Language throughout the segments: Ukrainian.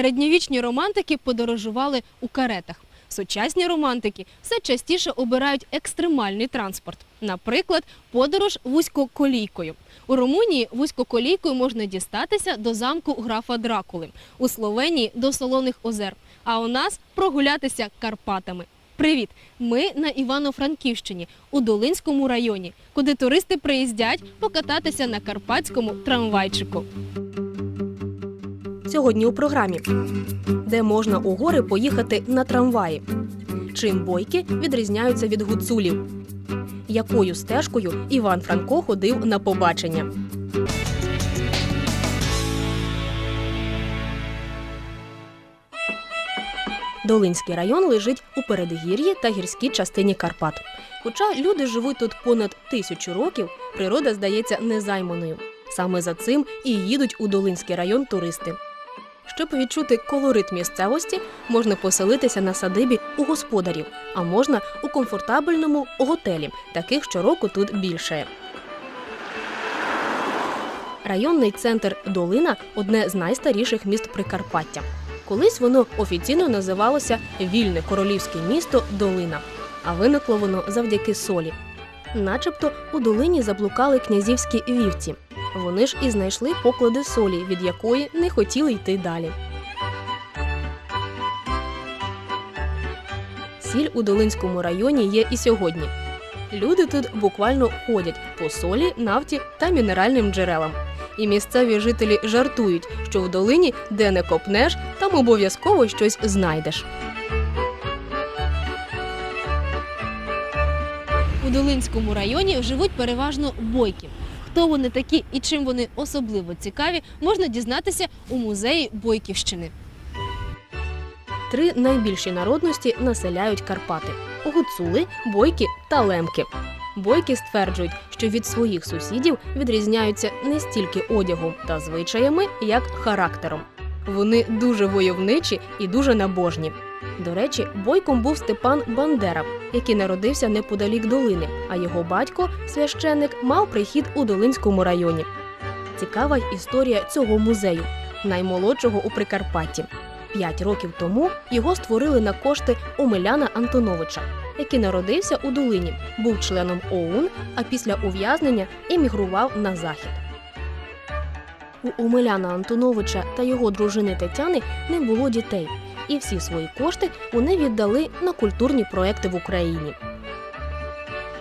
Середньовічні романтики подорожували у каретах. Сучасні романтики все частіше обирають екстремальний транспорт. Наприклад, подорож вузькоколійкою. У Румунії вузькоколійкою можна дістатися до замку графа Дракули, у Словенії до Солоних озер, а у нас прогулятися Карпатами. Привіт! Ми на Івано-Франківщині у Долинському районі, куди туристи приїздять покататися на карпатському трамвайчику. Сьогодні у програмі, де можна у гори поїхати на трамваї. Чим бойки відрізняються від гуцулів? Якою стежкою Іван Франко ходив на побачення? Долинський район лежить у передгір'ї та гірській частині Карпат. Хоча люди живуть тут понад тисячу років, природа здається незайманою. Саме за цим і їдуть у Долинський район туристи. Щоб відчути колорит місцевості, можна поселитися на садибі у господарів, а можна у комфортабельному готелі, таких щороку тут більше. Районний центр Долина одне з найстаріших міст Прикарпаття. Колись воно офіційно називалося Вільне королівське місто Долина, а виникло воно завдяки солі. Начебто у долині заблукали князівські вівці. Вони ж і знайшли поклади солі, від якої не хотіли йти далі. Сіль у Долинському районі є і сьогодні. Люди тут буквально ходять по солі, нафті та мінеральним джерелам. І місцеві жителі жартують, що в долині, де не копнеш, там обов'язково щось знайдеш. У Долинському районі живуть переважно бойки. Хто вони такі і чим вони особливо цікаві, можна дізнатися у музеї Бойківщини. Три найбільші народності населяють Карпати: гуцули, бойки та лемки. Бойки стверджують, що від своїх сусідів відрізняються не стільки одягом та звичаями, як характером. Вони дуже войовничі і дуже набожні. До речі, бойком був Степан Бандера, який народився неподалік долини, а його батько, священник, мав прихід у Долинському районі. Цікава й історія цього музею, наймолодшого у Прикарпатті. П'ять років тому його створили на кошти Омеляна Антоновича, який народився у Долині, був членом ОУН, а після ув'язнення емігрував на захід. У Омеляна Антоновича та його дружини Тетяни не було дітей, і всі свої кошти вони віддали на культурні проекти в Україні.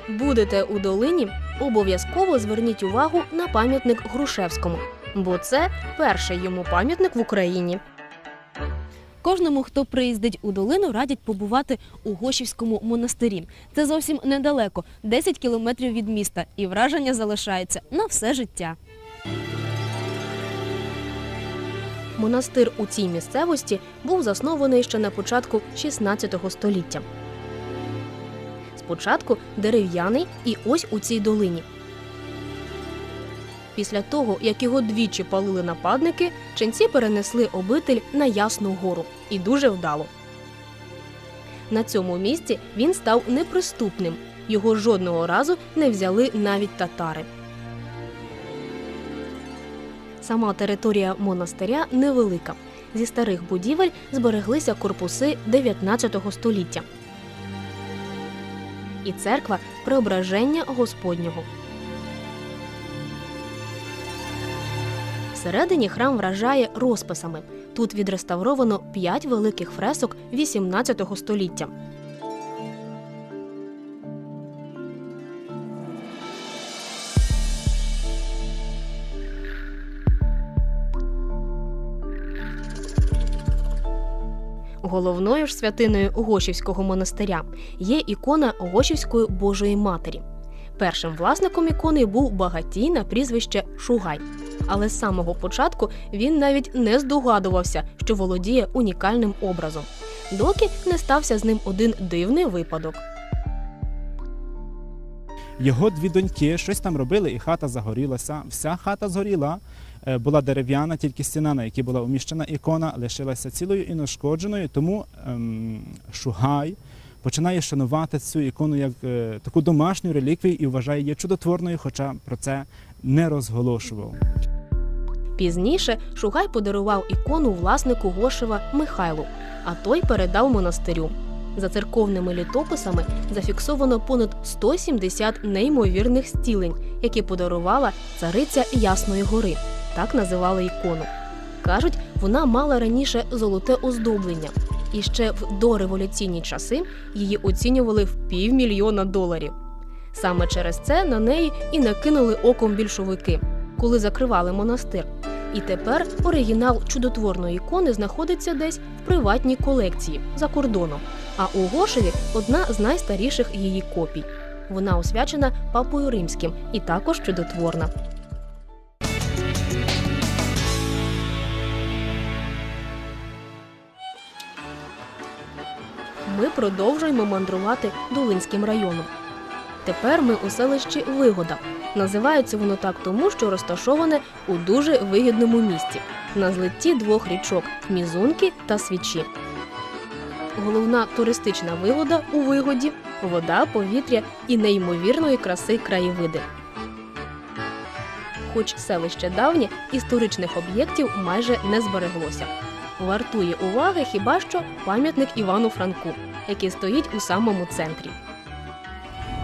Будете у долині, обов'язково зверніть увагу на пам'ятник Грушевському, бо це перший йому пам'ятник в Україні. Кожному, хто приїздить у долину, радять побувати у Гошівському монастирі. Це зовсім недалеко, 10 кілометрів від міста, і враження залишається на все життя. Монастир у цій місцевості був заснований ще на початку 16 століття. Спочатку дерев'яний і ось у цій долині. Після того, як його двічі палили нападники, ченці перенесли обитель на Ясну гору і дуже вдало. На цьому місці він став неприступним. Його жодного разу не взяли навіть татари. Сама територія монастиря невелика. Зі старих будівель збереглися корпуси 19 століття. І церква Преображення Господнього. Всередині храм вражає розписами. Тут відреставровано п'ять великих фресок 18 століття. Головною ж святиною Гошівського монастиря є ікона Гошівської Божої Матері. Першим власником ікони був багатій на прізвище Шугай. Але з самого початку він навіть не здогадувався, що володіє унікальним образом, доки не стався з ним один дивний випадок. Його дві доньки щось там робили, і хата загорілася. Вся хата згоріла, була дерев'яна, тільки стіна, на якій була уміщена ікона, лишилася цілою і нешкодженою. Тому ем, Шугай починає шанувати цю ікону як е, таку домашню реліквію і вважає її чудотворною, хоча про це не розголошував. Пізніше Шугай подарував ікону власнику Гошева Михайлу, а той передав монастирю. За церковними літописами зафіксовано понад 170 неймовірних стілень, які подарувала цариця Ясної гори. Так називали ікону. Кажуть, вона мала раніше золоте оздоблення, і ще в дореволюційні часи її оцінювали в півмільйона доларів. Саме через це на неї і накинули оком більшовики, коли закривали монастир. І тепер оригінал чудотворної ікони знаходиться десь в приватній колекції за кордоном. А у Гошеві одна з найстаріших її копій. Вона освячена папою римським і також чудотворна. Ми продовжуємо мандрувати Долинським районом. Тепер ми у селищі Вигода. Називається воно так тому, що розташоване у дуже вигідному місці на злитті двох річок Мізунки та Свічі. Головна туристична вигода у вигоді вода, повітря і неймовірної краси краєвиди. Хоч селище давнє, історичних об'єктів майже не збереглося. Вартує уваги хіба що пам'ятник Івану Франку, який стоїть у самому центрі.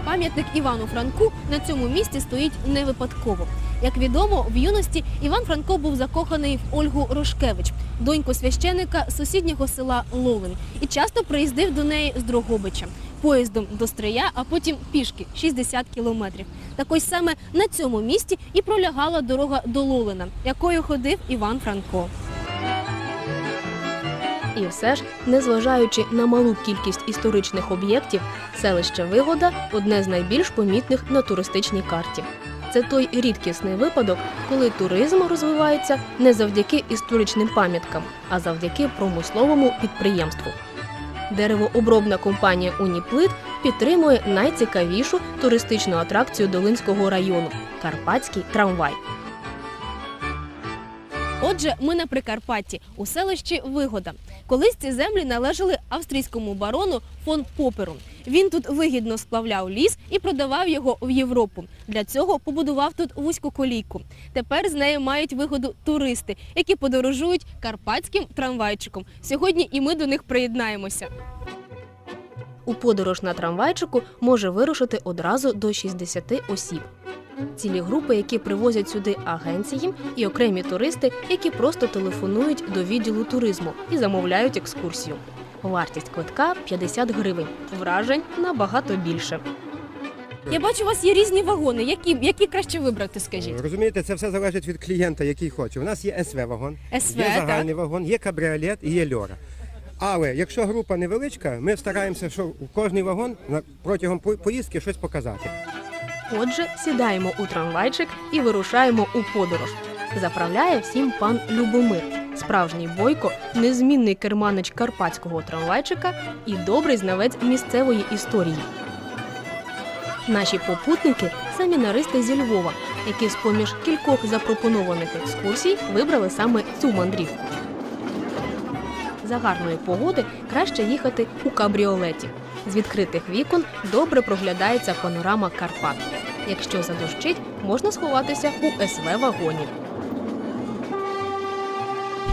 Пам'ятник Івану Франку на цьому місці стоїть не випадково. Як відомо, в юності Іван Франко був закоханий в Ольгу Рошкевич, доньку священика сусіднього села Ловин, і часто приїздив до неї з Дрогобича поїздом до Стрия, а потім пішки 60 кілометрів. Так ось саме на цьому місці і пролягала дорога до Лолина, якою ходив Іван Франко. І все ж, незважаючи на малу кількість історичних об'єктів, селище Вигода одне з найбільш помітних на туристичній карті. Це той рідкісний випадок, коли туризм розвивається не завдяки історичним пам'яткам, а завдяки промисловому підприємству. Деревообробна компанія Уніплит підтримує найцікавішу туристичну атракцію Долинського району Карпатський трамвай. Отже, ми на Прикарпатті у селищі Вигода. Колись ці землі належали австрійському барону фон Поперу. Він тут вигідно сплавляв ліс і продавав його в Європу. Для цього побудував тут вузьку колійку. Тепер з нею мають вигоду туристи, які подорожують карпатським трамвайчиком. Сьогодні і ми до них приєднаємося. У подорож на трамвайчику може вирушити одразу до 60 осіб. Цілі групи, які привозять сюди агенції, і окремі туристи, які просто телефонують до відділу туризму і замовляють екскурсію. Вартість квитка 50 гривень. Вражень набагато більше. Я бачу, у вас є різні вагони. Які, які краще вибрати, скажіть? Розумієте, це все залежить від клієнта, який хоче. У нас є СВ-вагон, СВ, є так? вагон, є кабріолет і є льора. Але якщо група невеличка, ми стараємося, що у кожний вагон протягом поїздки щось показати. Отже, сідаємо у трамвайчик і вирушаємо у подорож. Заправляє всім пан Любомир, справжній бойко, незмінний керманич карпатського трамвайчика і добрий знавець місцевої історії. Наші попутники семінаристи зі Львова, які з-поміж кількох запропонованих екскурсій вибрали саме цю мандрівку. За гарної погоди краще їхати у кабріолеті. З відкритих вікон добре проглядається панорама Карпат. Якщо задощить, можна сховатися у СВ-вагоні.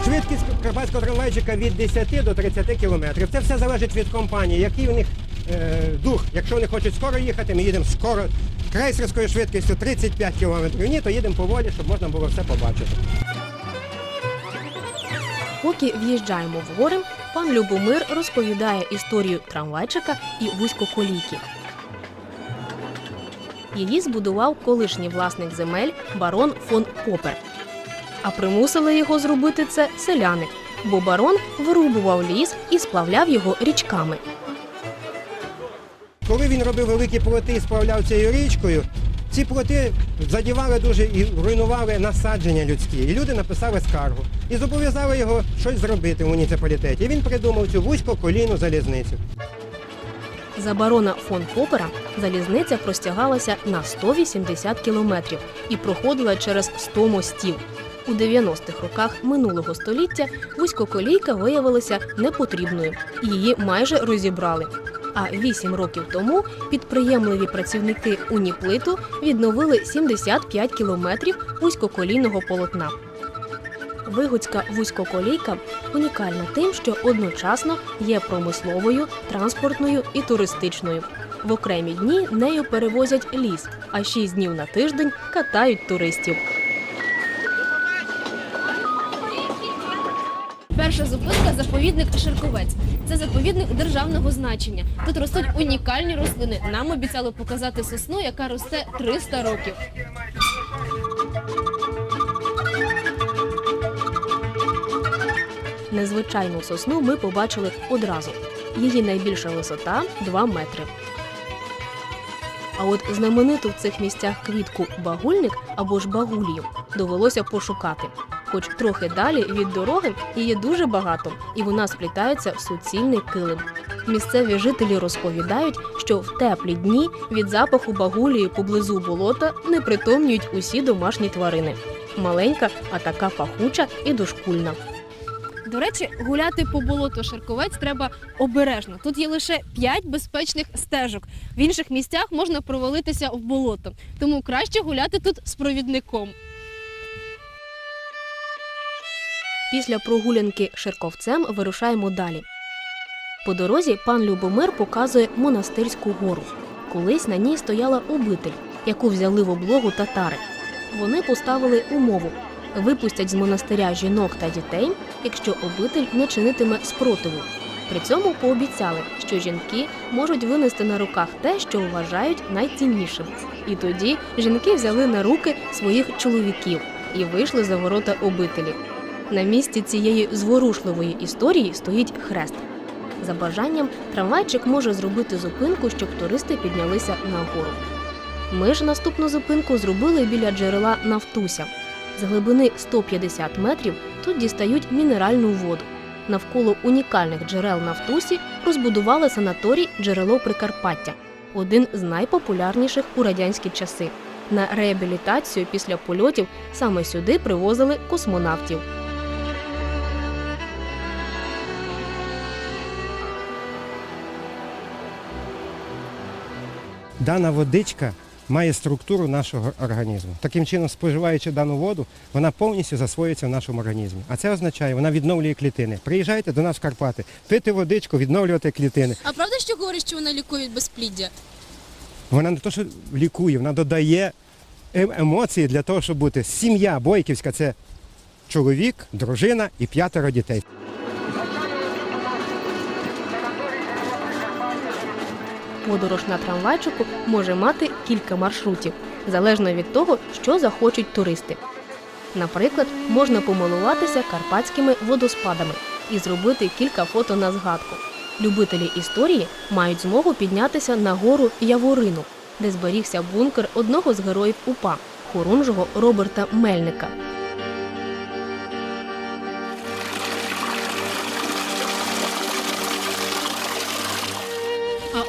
Швидкість карпатського трамвайчика від 10 до 30 кілометрів. Це все залежить від компанії, який у них е, дух. Якщо вони хочуть скоро їхати, ми їдемо скоро крейсерською швидкістю 35 кілометрів. Ні, то їдемо поволі, щоб можна було все побачити. Поки в'їжджаємо в гори, пан Любомир розповідає історію трамвайчика і вузькоколійки. Її збудував колишній власник земель барон фон Попер. А примусили його зробити це селяни, бо барон вирубував ліс і сплавляв його річками. Коли він робив великі плоти і справляв цією річкою, ці плоти задівали дуже і руйнували насадження людські. І люди написали скаргу і зобов'язали його щось зробити в муніципалітеті. І він придумав цю вузько колійну залізницю. За барона фон Попера залізниця простягалася на 180 кілометрів і проходила через 100 мостів. У 90-х роках минулого століття вузькоколійка виявилася непотрібною, її майже розібрали. А вісім років тому підприємливі працівники Уніплиту відновили 75 кілометрів вузькоколійного полотна. Вигуцька вузькоколійка унікальна тим, що одночасно є промисловою, транспортною і туристичною. В окремі дні нею перевозять ліс, а шість днів на тиждень катають туристів. Перша зупинка заповідник Ширковець. Це заповідник державного значення. Тут ростуть унікальні рослини. Нам обіцяли показати сосну, яка росте 300 років. Незвичайну сосну ми побачили одразу. Її найбільша висота 2 метри. А от знамениту в цих місцях квітку багульник або ж багулію довелося пошукати. Хоч трохи далі від дороги її дуже багато, і вона сплітається в суцільний килим. Місцеві жителі розповідають, що в теплі дні від запаху багулії поблизу болота не притомнюють усі домашні тварини. Маленька, а така пахуча і дошкульна. До речі, гуляти по болоту Ширковець треба обережно. Тут є лише 5 безпечних стежок. В інших місцях можна провалитися в болото. Тому краще гуляти тут з провідником. Після прогулянки Ширковцем вирушаємо далі. По дорозі пан Любомир показує монастирську гору. Колись на ній стояла обитель, яку взяли в облогу татари. Вони поставили умову випустять з монастиря жінок та дітей, якщо обитель не чинитиме спротиву. При цьому пообіцяли, що жінки можуть винести на руках те, що вважають найціннішим. І тоді жінки взяли на руки своїх чоловіків і вийшли за ворота обителі. На місці цієї зворушливої історії стоїть хрест. За бажанням, трамвайчик може зробити зупинку, щоб туристи піднялися на гору. Ми ж наступну зупинку зробили біля джерела Нафтуся. З глибини 150 метрів тут дістають мінеральну воду. Навколо унікальних джерел Нафтусі розбудували санаторій Джерело Прикарпаття, один з найпопулярніших у радянські часи. На реабілітацію після польотів саме сюди привозили космонавтів. Дана водичка має структуру нашого організму. Таким чином, споживаючи дану воду, вона повністю засвоюється в нашому організмі. А це означає, вона відновлює клітини. Приїжджайте до нас в Карпати, пити водичку, відновлювати клітини. А правда, що говорять, що вона лікує безпліддя? Вона не то, що лікує, вона додає ем- емоції для того, щоб бути сім'я бойківська це чоловік, дружина і п'ятеро дітей. Подорож на трамвайчику може мати кілька маршрутів, залежно від того, що захочуть туристи. Наприклад, можна помилуватися карпатськими водоспадами і зробити кілька фото на згадку. Любителі історії мають змогу піднятися на гору Яворину, де зберігся бункер одного з героїв УПА хорунжого Роберта Мельника.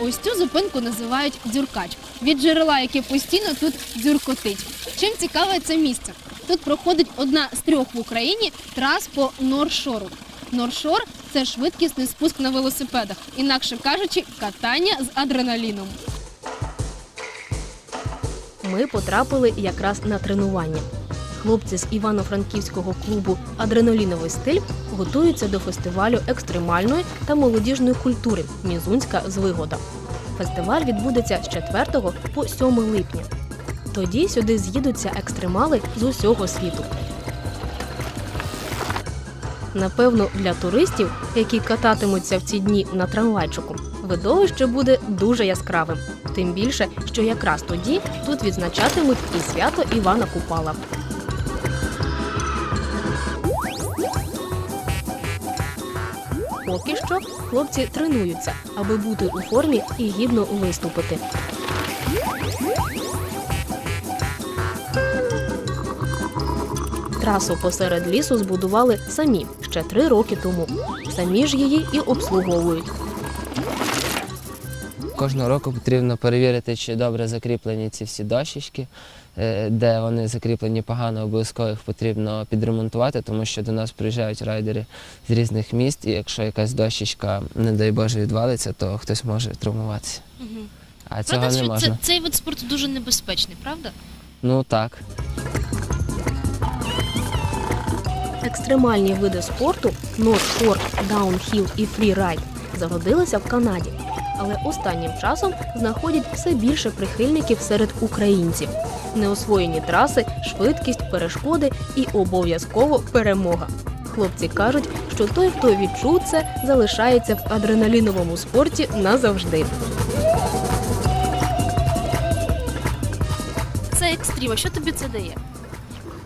Ось цю зупинку називають дзюркач. Від джерела, яке постійно тут дзюркотить. Чим цікаве це місце? Тут проходить одна з трьох в Україні трас по Норшору. Норшор це швидкісний спуск на велосипедах, інакше кажучи, катання з адреналіном. Ми потрапили якраз на тренування. Хлопці з Івано-Франківського клубу Адреналіновий стиль готуються до фестивалю екстремальної та молодіжної культури Мізунська звигода. Фестиваль відбудеться з 4 по 7 липня. Тоді сюди з'їдуться екстремали з усього світу. Напевно, для туристів, які кататимуться в ці дні на трамвайчику, видовище буде дуже яскравим. Тим більше, що якраз тоді тут відзначатимуть і свято Івана Купала. Поки що хлопці тренуються, аби бути у формі і гідно виступити. Трасу посеред лісу збудували самі ще три роки тому. Самі ж її і обслуговують. Кожного року потрібно перевірити, чи добре закріплені ці всі дощечки, де вони закріплені погано, обов'язково їх потрібно підремонтувати, тому що до нас приїжджають райдери з різних міст, і якщо якась дощечка, не дай Боже, відвалиться, то хтось може травмуватися. А цього правда, не що можна. це, цей вид спорту дуже небезпечний, правда? Ну так. Екстремальні види спорту ноутспорт, даунхіл і фрірайд зародилися в Канаді, але останнім часом знаходять все більше прихильників серед українців. Неосвоєні траси, швидкість, перешкоди і обов'язково перемога. Хлопці кажуть, що той, хто відчув це, залишається в адреналіновому спорті назавжди. Це екстрім. А Що тобі це дає?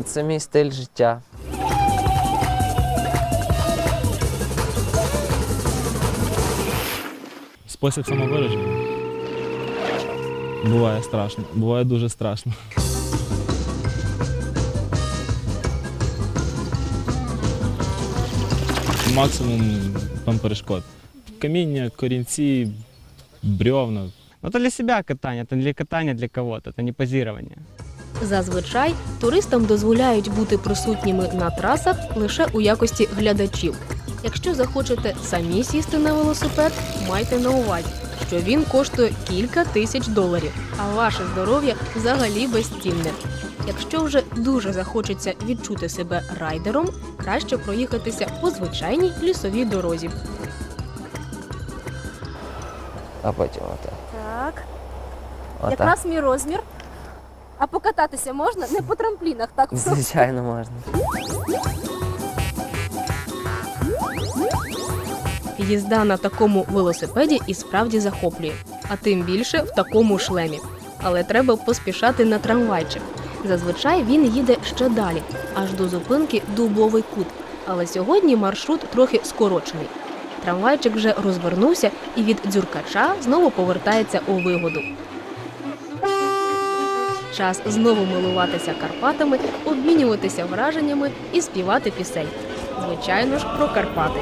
Це мій стиль життя. Спосіб самовираження. Буває страшно, буває дуже страшно. Максимум там перешкод. Каміння, корінці, брьовна. Ну, это для себя катание, это не для катания для кого-то, это не позирование. Зазвичай туристам дозволяють бути присутніми на трасах лише у якості глядачів. Якщо захочете самі сісти на велосипед, майте на увазі, що він коштує кілька тисяч доларів, а ваше здоров'я взагалі безцінне. Якщо вже дуже захочеться відчути себе райдером, краще проїхатися по звичайній лісовій дорозі. А потім отак. Так, Отак. якраз мій розмір. А покататися можна? Не по трамплінах, так? Звичайно, можна. Їзда на такому велосипеді і справді захоплює, а тим більше в такому шлемі. Але треба поспішати на трамвайчик. Зазвичай він їде ще далі, аж до зупинки Дубовий кут. Але сьогодні маршрут трохи скорочений. Трамвайчик вже розвернувся і від дзюркача знову повертається у вигоду. Час знову милуватися Карпатами, обмінюватися враженнями і співати пісень. Звичайно ж, про Карпати.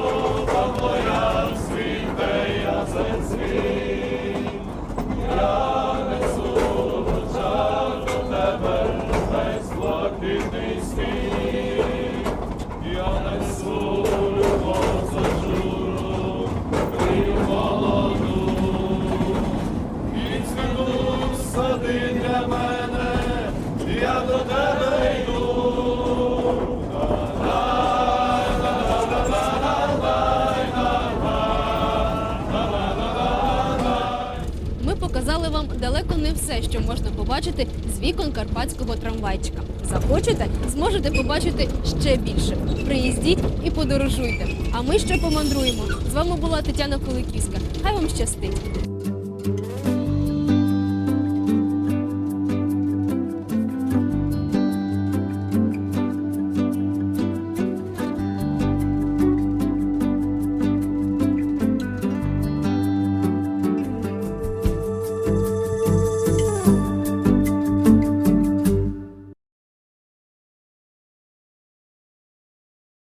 Карпатського трамвайчика. Захочете, зможете побачити ще більше. Приїздіть і подорожуйте. А ми ще помандруємо. З вами була Тетяна Куликівська. Хай вам щастить!